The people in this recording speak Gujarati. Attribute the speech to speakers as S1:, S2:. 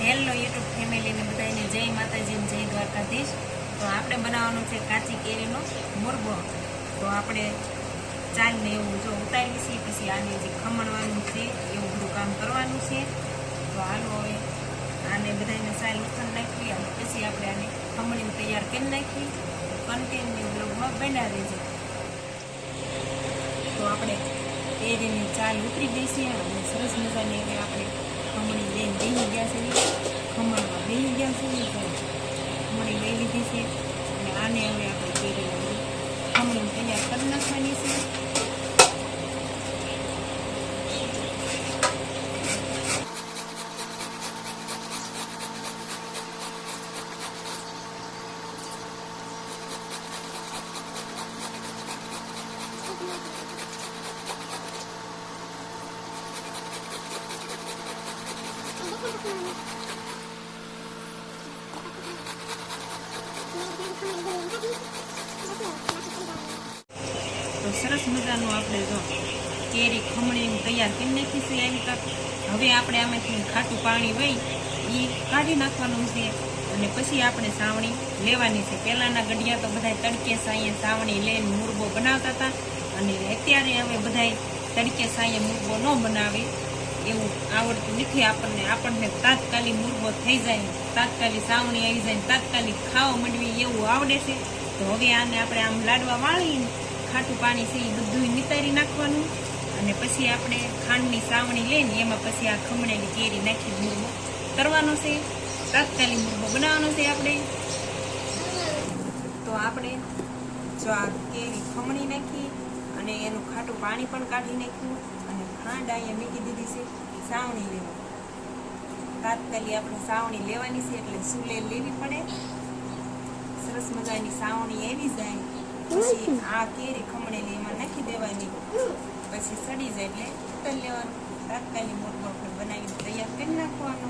S1: હેલો યુટ્યુબ ફેમિલીને બધાને જય માતાજી જય દ્વારકાધીશ. તો આપણે બનાવવાનું છે કાચી કેરીનો મુરબો. તો આપણે ચાલને એવું જો ઉતારી છીએ, પછી આને જે ખમણવાનું છે એવું બધું કામ કરવાનું છે. તો હાલો હવે આને બધાને સારી ઉથણ નાખી અને પછી આપણે આને ખમણીને તૈયાર કરી નાખી કન્ટિન્યુ બ્લોગમાં બનાવી છે તો આપણે કેરીની ચાલ ઉતરી છે અને સરસ મજાની આપણે ખમણી બેન બેસી ગયા છે ખમણમાં બેસી ગયા છે ખમણી લઈ લીધી છે. અને આને હવે આપણે કેરીને ખમણી તૈયાર કરી નાખવાની છે. તો સરસ મજાનું આપણે જો કેરી ખમણી તૈયાર કરી નાખીશું એવી તક. હવે આપણે આમાંથી ખાટું પાણી વહી એ કાઢી નાખવાનું છે અને પછી આપણે સાવણી લેવાની છે. પહેલાંના ગઢિયા તો બધા તડકે સાંયે સાવણી લઈને મુરબો બનાવતા હતા. અને અત્યારે હવે બધા તડકે સાંયે મુરબો ન બનાવે. એવું આવડતું નથી આપણને. આપણને તાત્કાલિક મુરબો થઈ જાય, તાત્કાલિક સાવણી આવી જાય, તાત્કાલિક ખાવા માંડવી એવું આવડે છે. તો હવે આને આપણે આમ લાડવા વાળીને ખાટું પાણી છે એ બધું નિતારી નાખવાનું. અને પછી આપણે ખાંડની સાવણી લઈને એમાં પછી આ ખમણેલી કેરી નાખી મુરબો કરવાનો છે. તાત્કાલિક મુરબો બનાવવાનો છે આપણે. તો આપણે જો આ કેરી ખમણી નાખી અને એનું ખાટું પાણી પણ કાઢી નાખ્યું. ખાંડ અહીંયા મૂકી દીધી છે, સાવણી લેવા. તાત્કાલિક આપણે સાવણી લેવાની છે, એટલે સુલે લેવી પડે. સરસ મજાની સાવણી એવી જાય, પછી આ કેરી ખમણેલી એમાં નાખી દેવાની, પછી સડી જાય એટલે ઉત્તર લેવાનું. તાત્કાલિક મોટો બનાવીને તૈયાર કરી નાખવાનો.